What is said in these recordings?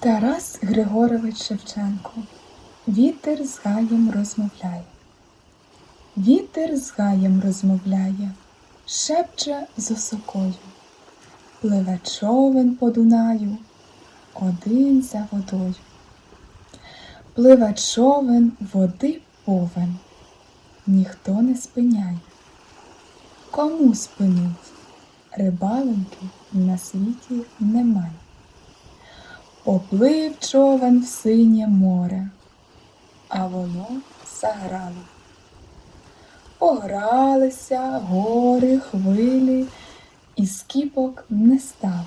Тарас Григорович Шевченко Вітер з гаєм розмовляє. Вітер з гаєм розмовляє, шепче з осокою. Пливе човен по Дунаю, один за водою. Пливе човен, води повен, ніхто не спиняє. Кому спинить? Рибалоньки на світі немає. Поплив човен в синє море, а воно заграло. Погралися гори, хвилі, і скіпок не стало.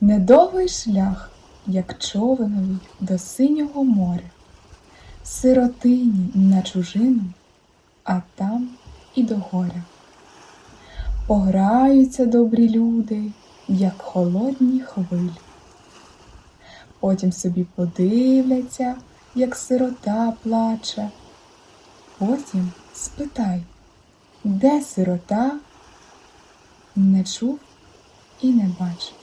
Недовгий шлях, як човенові до синього моря, сиротині на чужину, а там і до горя. Пограються добрі люди, як холодні хвилі. Потім собі подивляться, як сирота плаче. Потім спитай, де сирота не чув і не бачив.